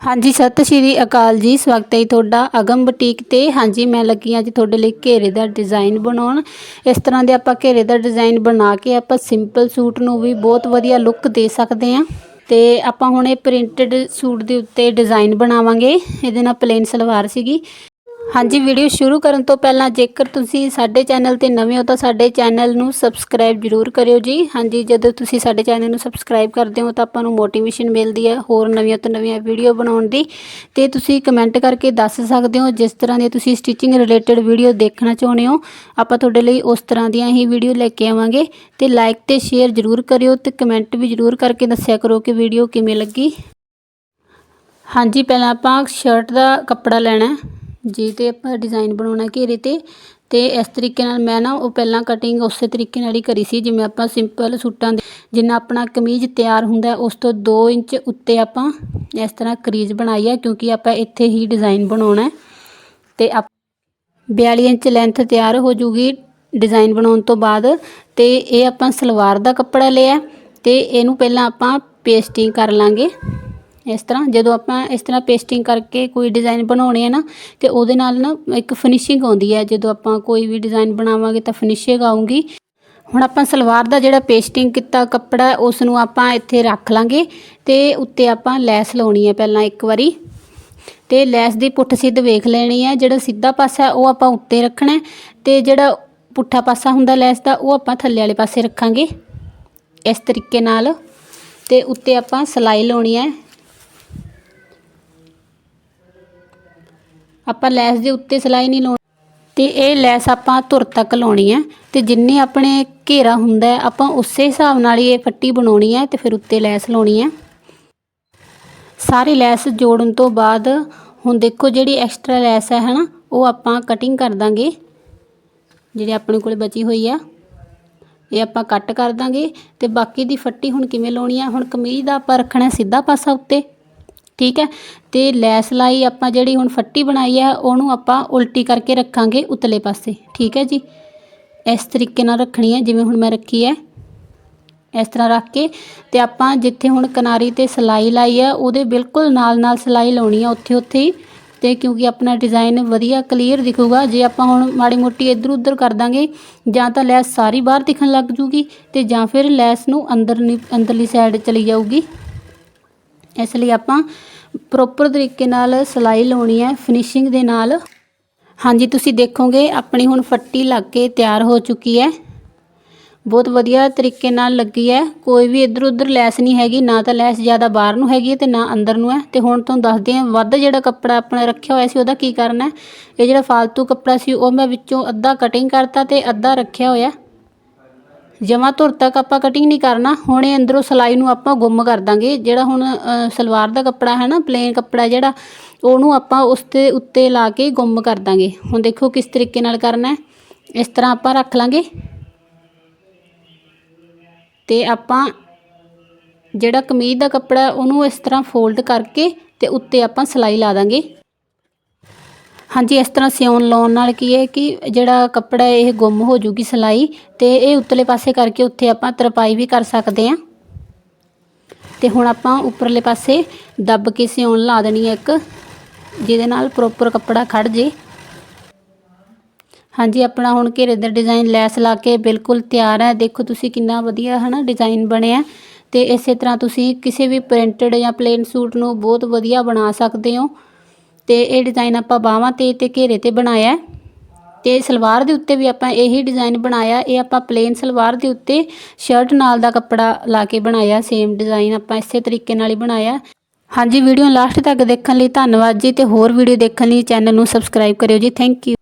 ਹਾਂਜੀ, ਸਤਿ ਸ਼੍ਰੀ ਅਕਾਲ ਜੀ। ਸਵਾਗਤ ਹੈ ਜੀ ਤੁਹਾਡਾ ਅਗਮ ਬੁਟੀਕ ਤੇ। ਹਾਂਜੀ, ਮੈਂ ਲੱਗੀ ਹਾਂ ਜੀ ਤੁਹਾਡੇ ਲਈ ਘੇਰੇ ਦਾ ਡਿਜ਼ਾਈਨ ਬਣਾਉਣ। ਇਸ ਤਰ੍ਹਾਂ ਦੇ ਆਪਾਂ ਘੇਰੇ ਦਾ ਡਿਜ਼ਾਈਨ ਬਣਾ ਕੇ ਆਪਾਂ ਸਿੰਪਲ ਸੂਟ ਨੂੰ ਵੀ ਬਹੁਤ ਵਧੀਆ ਲੁੱਕ ਦੇ ਸਕਦੇ ਹਾਂ। ਤੇ ਆਪਾਂ ਹੁਣ ਇਹ ਪ੍ਰਿੰਟਡ ਸੂਟ ਦੇ ਉੱਤੇ ਡਿਜ਼ਾਈਨ ਬਣਾਵਾਂਗੇ। ਇਹਦੇ ਨਾਲ ਪਲੇਨ ਸਲਵਾਰ ਸੀਗੀ। ਹਾਂਜੀ ਵੀਡੀਓ ਸ਼ੁਰੂ ਕਰਨ ਤੋਂ ਪਹਿਲਾਂ ਜੇਕਰ ਤੁਸੀਂ ਸਾਡੇ ਚੈਨਲ ਤੇ ਨਵੇਂ ਹੋ ਤਾਂ ਸਾਡੇ ਚੈਨਲ ਨੂੰ ਸਬਸਕ੍ਰਾਈਬ ਜ਼ਰੂਰ ਕਰਿਓ ਜੀ। ਹਾਂਜੀ ਜਦੋਂ ਤੁਸੀਂ ਸਾਡੇ ਚੈਨਲ ਨੂੰ ਸਬਸਕ੍ਰਾਈਬ ਕਰਦੇ ਹੋ ਤਾਂ ਆਪਾਂ ਨੂੰ ਮੋਟੀਵੇਸ਼ਨ ਮਿਲਦੀ ਹੈ ਹੋਰ ਨਵੀਆਂ ਤੋਂ ਨਵੀਆਂ ਵੀਡੀਓ ਬਣਾਉਣ ਦੀ। ਤੇ ਤੁਸੀਂ ਕਮੈਂਟ ਕਰਕੇ ਦੱਸ ਸਕਦੇ ਹੋ ਜਿਸ ਤਰ੍ਹਾਂ ਦੀ ਤੁਸੀਂ ਸਟਿਚਿੰਗ ਰਿਲੇਟਡ ਵੀਡੀਓ ਦੇਖਣਾ ਚਾਹੁੰਦੇ ਹੋ ਆਪਾਂ ਤੁਹਾਡੇ ਲਈ ਉਸ ਤਰ੍ਹਾਂ ਦੀਆਂ ਹੀ ਵੀਡੀਓ ਲੈ ਕੇ ਆਵਾਂਗੇ। ਤੇ ਲਾਈਕ ਤੇ ਸ਼ੇਅਰ ਜ਼ਰੂਰ ਕਰਿਓ ਤੇ ਕਮੈਂਟ ਵੀ ਜ਼ਰੂਰ ਕਰਕੇ ਦੱਸਿਆ ਕਰੋ ਕਿ ਵੀਡੀਓ ਕਿਵੇਂ ਲੱਗੀ। ਹਾਂਜੀ ਪਹਿਲਾਂ ਆਪਾਂ ਸ਼ਰਟ ਦਾ ਕੱਪੜਾ ਲੈਣਾ ਹੈ, ਜੀ, ਤੇ ਆਪਾਂ ਡਿਜ਼ਾਈਨ ਬਣਾਉਣਾ ਘੇਰੇ ਤੇ? ਤੇ ਇਸ ਤਰੀਕੇ ਨਾਲ ਮੈਂ ਨਾ ਉਹ ਪਹਿਲਾਂ ਕਟਿੰਗ ਉਸੇ ਤਰੀਕੇ ਨਾਲ ਹੀ ਕਰੀ ਸੀ, ਜਿਵੇਂ ਆਪਾਂ ਸਿੰਪਲ ਸੂਟਾਂ ਦੇ ਜਿੰਨਾ ਆਪਣਾ ਕਮੀਜ਼ ਤਿਆਰ ਹੁੰਦਾ, ਉਸ ਤੋਂ 2 ਇੰਚ ਉੱਤੇ ਆਪਾਂ ਇਸ ਤਰ੍ਹਾਂ ਕਰੀਜ਼ ਬਣਾਈ ਹੈ ਕਿਉਂਕਿ ਆਪਾਂ ਇੱਥੇ ਹੀ ਡਿਜ਼ਾਈਨ ਬਣਾਉਣਾ ਹੈ। ਤੇ ਆਪ 42 ਇੰਚ ਲੈਂਥ ਤਿਆਰ ਹੋ ਜੂਗੀ ਡਿਜ਼ਾਈਨ ਬਣਾਉਣ ਤੋਂ ਬਾਅਦ, ਤੇ ਇਹ ਆਪਾਂ ਸਲਵਾਰ ਦਾ ਕੱਪੜਾ ਲਿਆ ਤੇ ਇਹਨੂੰ ਪਹਿਲਾਂ ਆਪਾਂ ਪੇਸਟਿੰਗ ਕਰ ਲਾਂਗੇ। ਇਸ ਤਰ੍ਹਾਂ ਜਦੋਂ ਆਪਾਂ ਇਸ ਤਰ੍ਹਾਂ ਪੇਸਟਿੰਗ ਕਰਕੇ ਕੋਈ ਡਿਜ਼ਾਈਨ ਬਣਾਉਣੇ ਆ ਨਾ, ਤੇ ਉਹਦੇ ਨਾਲ ਨਾ ਇੱਕ ਫਿਨਿਸ਼ਿੰਗ ਆਉਂਦੀ ਹੈ। ਜਦੋਂ ਆਪਾਂ ਕੋਈ ਵੀ ਡਿਜ਼ਾਈਨ ਬਣਾਵਾਂਗੇ ਤਾਂ ਫਿਨਿਸ਼ਿੰਗ ਆਊਗੀ। ਹੁਣ ਆਪਾਂ ਸਲਵਾਰ ਦਾ ਜਿਹੜਾ ਪੇਸਟਿੰਗ ਕੀਤਾ ਕੱਪੜਾ ਉਸ ਨੂੰ ਆਪਾਂ ਇੱਥੇ ਰੱਖ ਲਾਂਗੇ ਤੇ ਉੱਤੇ ਆਪਾਂ ਲੈਸ ਲਾਉਣੀ ਹੈ ਪਹਿਲਾਂ ਇੱਕ ਵਾਰੀ। ਤੇ ਲੈਸ ਦੀ ਪੁੱਠ ਸਿੱਧ ਵੇਖ ਲੈਣੀ ਹੈ, ਜਿਹੜਾ ਸਿੱਧਾ ਪਾਸਾ ਉਹ ਆਪਾਂ ਉੱਤੇ ਰੱਖਣਾ ਹੈ ਤੇ ਜਿਹੜਾ ਪੁੱਠਾ ਪਾਸਾ ਹੁੰਦਾ ਲੈਸ ਦਾ, ਉਹ ਆਪਾਂ ਥੱਲੇ ਵਾਲੇ ਪਾਸੇ ਰੱਖਾਂਗੇ। ਇਸ ਤਰੀਕੇ ਨਾਲ ਤੇ ਉੱਤੇ ਆਪਾਂ ਸਲਾਈ ਲਾਉਣੀ ਹੈ। ਆਪਾਂ ਲੈਸ ਦੇ ਉੱਤੇ ਸਿਲਾਈ ਨਹੀਂ ਲਾਉਣੀ। ਤੇ ਇਹ ਲੈਸ ਆਪਾਂ ਧੁਰ ਤੱਕ ਲਾਉਣੀ ਹੈ। ਤੇ ਜਿੰਨੇ ਆਪਣੇ ਘੇਰਾ ਹੁੰਦਾ ਆਪਾਂ ਉਸੇ ਹਿਸਾਬ ਨਾਲ ਹੀ ਇਹ ਫੱਟੀ ਬਣਾਉਣੀ ਹੈ ਤੇ ਫਿਰ ਉੱਤੇ ਲੈਸ ਲਾਉਣੀ ਹੈ। ਸਾਰੀ ਲੈਸ ਜੋੜਨ ਤੋਂ ਬਾਅਦ ਹੁਣ ਦੇਖੋ ਜਿਹੜੀ ਐਕਸਟਰਾ ਲੈਸ ਹੈ, ਹਨਾ, ਉਹ ਆਪਾਂ ਕਟਿੰਗ ਕਰ ਦਾਂਗੇ। ਜਿਹੜੀ ਆਪਣੇ ਕੋਲ ਬਚੀ ਹੋਈ ਆ, ਇਹ ਆਪਾਂ ਕੱਟ ਕਰ ਦਾਂਗੇ। ਤੇ ਬਾਕੀ ਦੀ ਫੱਟੀ ਹੁਣ ਕਿਵੇਂ ਲਾਉਣੀ ਆ? ਹੁਣ ਕਮੀਜ਼ ਦਾ ਆਪਾਂ ਰੱਖਣਾ ਸਿੱਧਾ ਪਾਸਾ ਉੱਤੇ। ਠੀਕ ਹੈ? ਤੇ ਲੈਸ ਲਾਈ ਆਪਾਂ ਜਿਹੜੀ ਹੁਣ ਫੱਟੀ ਬਣਾਈ ਹੈ, ਉਹਨੂੰ ਆਪਾਂ ਉਲਟੀ ਕਰਕੇ ਰੱਖਾਂਗੇ ਉਤਲੇ ਪਾਸੇ। ਠੀਕ ਹੈ ਜੀ? ਇਸ ਤਰੀਕੇ ਨਾਲ ਰੱਖਣੀ ਹੈ, ਜਿਵੇਂ ਹੁਣ ਮੈਂ ਰੱਖੀ ਹੈ। ਇਸ ਤਰ੍ਹਾਂ ਰੱਖ ਕੇ ਤੇ ਆਪਾਂ ਜਿੱਥੇ ਹੁਣ ਕਿਨਾਰੀ ਤੇ ਸਲਾਈ ਲਾਈ ਹੈ, ਉਹਦੇ ਬਿਲਕੁਲ ਨਾਲ ਨਾਲ ਸਲਾਈ ਲਾਉਣੀ ਹੈ ਉੱਥੇ ਉੱਥੇ ਹੀ। ਤੇ ਕਿਉਂਕਿ ਆਪਣਾ ਡਿਜ਼ਾਈਨ ਵਧੀਆ ਕਲੀਅਰ ਦਿਖੂਗਾ, ਜੇ ਆਪਾਂ ਹੁਣ ਮਾੜੀ ਮੋਟੀ ਇੱਧਰ ਉੱਧਰ ਕਰ ਦਾਂਗੇ, ਜਾਂ ਤਾਂ ਲੈਸ ਸਾਰੀ ਬਾਹਰ ਦਿਖਣ ਲੱਗ ਜੂਗੀ ਤੇ ਜਾਂ ਫਿਰ ਲੈਸ ਨੂੰ ਅੰਦਰ ਅੰਦਰਲੀ ਸਾਈਡ ਚਲੀ ਜਾਊਗੀ। ਇਸ ਲਈ ਆਪਾਂ ਪ੍ਰੋਪਰ ਤਰੀਕੇ ਨਾਲ ਸਲਾਈ ਲਾਉਣੀ ਹੈ ਫਿਨਿਸ਼ਿੰਗ ਦੇ ਨਾਲ। ਹਾਂਜੀ, ਤੁਸੀਂ ਦੇਖੋਗੇ, ਆਪਣੀ ਹੁਣ ਫੱਟੀ ਲੱਗ ਕੇ ਤਿਆਰ ਹੋ ਚੁੱਕੀ ਹੈ। ਬਹੁਤ ਵਧੀਆ ਤਰੀਕੇ ਨਾਲ ਲੱਗੀ ਹੈ। ਕੋਈ ਵੀ ਇੱਧਰ ਉੱਧਰ ਲੈਸ ਨਹੀਂ ਹੈਗੀ, ਨਾ ਤਾਂ ਲੈਸ ਜ਼ਿਆਦਾ ਬਾਹਰ ਨੂੰ ਹੈਗੀ ਹੈ ਤੇ ਨਾ ਅੰਦਰ ਨੂੰ ਹੈ। ਤੇ ਹੁਣ ਤੁਹਾਨੂੰ ਦੱਸਦੇ ਹਾਂ, ਵੱਧ ਜਿਹੜਾ ਕੱਪੜਾ ਆਪਣਾ ਰੱਖਿਆ ਹੋਇਆ ਸੀ, ਉਹਦਾ ਕੀ ਕਰਨਾ ਹੈ? ਇਹ ਜਿਹੜਾ ਫालतू ਕੱਪੜਾ ਸੀ, ਉਹ ਮੈਂ ਵਿੱਚੋਂ ਅੱਧਾ ਕਟਿੰਗ ਕਰਤਾ ਤੇ ਅੱਧਾ ਰੱਖਿਆ ਹੋਇਆ। ਜਮਾ ਧੁਰ ਤੱਕ ਆਪਾਂ ਕਟਿੰਗ ਨਹੀਂ ਕਰਨਾ। ਹੁਣ ਇਹ ਅੰਦਰੋਂ ਸਲਾਈ ਨੂੰ ਆਪਾਂ ਗੁੰਮ ਕਰ ਦਾਂਗੇ। ਜਿਹੜਾ ਹੁਣ ਸਲਵਾਰ ਦਾ ਕੱਪੜਾ ਹੈ ਨਾ ਪਲੇਨ ਕੱਪੜਾ ਜਿਹੜਾ, ਉਹਨੂੰ ਆਪਾਂ ਉਸ ਤੇ ਉੱਤੇ ਲਾ ਕੇ ਗੁੰਮ ਕਰ ਦਾਂਗੇ। ਹੁਣ ਦੇਖੋ ਕਿਸ ਤਰੀਕੇ ਨਾਲ ਕਰਨਾ ਹੈ। ਇਸ ਤਰ੍ਹਾਂ ਆਪਾਂ ਰੱਖ ਲਾਂਗੇ। ਤੇ ਆਪਾਂ ਜਿਹੜਾ ਕਮੀਜ਼ ਦਾ ਕੱਪੜਾ, ਉਹਨੂੰ ਇਸ ਤਰ੍ਹਾਂ ਫੋਲਡ ਕਰਕੇ ਤੇ ਉੱਤੇ ਆਪਾਂ ਸਲਾਈ ਲਾ ਦਾਂਗੇ। ਹਾਂਜੀ, ਇਸ ਤਰ੍ਹਾਂ ਸਿਉਣ ਲਾਉਣ ਨਾਲ ਕੀ ਹੈ ਕਿ ਜਿਹੜਾ ਕੱਪੜਾ ਇਹ ਗੁੰਮ ਹੋ ਜੂਗੀ ਸਿਲਾਈ ਤੇ ਇਹ ਉੱਤਲੇ ਪਾਸੇ ਕਰਕੇ ਉੱਥੇ ਆਪਾਂ ਤਰਪਾਈ ਵੀ ਕਰ ਸਕਦੇ ਹਾਂ। ਤੇ ਹੁਣ ਆਪਾਂ ਉੱਪਰਲੇ ਪਾਸੇ ਦੱਬ ਕੇ ਸਿਉਣ ਲਾ ਦੇਣੀ ਹੈ ਇੱਕ, ਜਿਹਦੇ ਨਾਲ ਪ੍ਰੋਪਰ ਕੱਪੜਾ ਖੜ ਜੇ। ਹਾਂਜੀ, ਆਪਣਾ ਹੁਣ ਘੇਰੇ ਦਾ ਡਿਜ਼ਾਈਨ ਲੈਸ ਲਾ ਕੇ ਬਿਲਕੁਲ ਤਿਆਰ ਹੈ। ਦੇਖੋ ਤੁਸੀਂ ਕਿੰਨਾ ਵਧੀਆ ਹਨਾ ਡਿਜ਼ਾਈਨ ਬਣਿਆ ਤੇ ਇਸੇ ਤਰ੍ਹਾਂ ਤੁਸੀਂ ਕਿਸੇ ਵੀ ਪ੍ਰਿੰਟਡ ਜਾਂ ਪਲੇਨ ਸੂਟ ਨੂੰ ਬਹੁਤ ਵਧੀਆ ਬਣਾ ਸਕਦੇ ਹੋ। ਤੇ ਇਹ ਡਿਜ਼ਾਈਨ ਆਪਾਂ ਬਾਹਾਂ ਤੇ ਤੇ ਘੇਰੇ ਤੇ ਬਣਾਇਆ ਹੈ। ਤੇ ਸਲਵਾਰ ਦੇ ਉੱਤੇ ਵੀ ਆਪਾਂ ਇਹੀ ਡਿਜ਼ਾਈਨ ਬਣਾਇਆ। ਇਹ ਆਪਾਂ ਪਲੇਨ ਸਲਵਾਰ ਦੇ ਉੱਤੇ ਸ਼ਰਟ ਨਾਲ ਦਾ ਕੱਪੜਾ ਲਾ ਕੇ ਬਣਾਇਆ। ਸੇਮ ਡਿਜ਼ਾਈਨ ਆਪਾਂ ਇਸੇ ਤਰੀਕੇ ਨਾਲ ਹੀ ਬਣਾਇਆ। ਹਾਂਜੀ ਵੀਡੀਓ ਲਾਸਟ ਤੱਕ ਦੇਖਣ ਲਈ ਧੰਨਵਾਦ ਜੀ ਤੇ ਹੋਰ ਵੀਡੀਓ ਦੇਖਣ ਲਈ ਚੈਨਲ ਨੂੰ ਸਬਸਕ੍ਰਾਈਬ ਕਰਿਓ ਜੀ। Thank you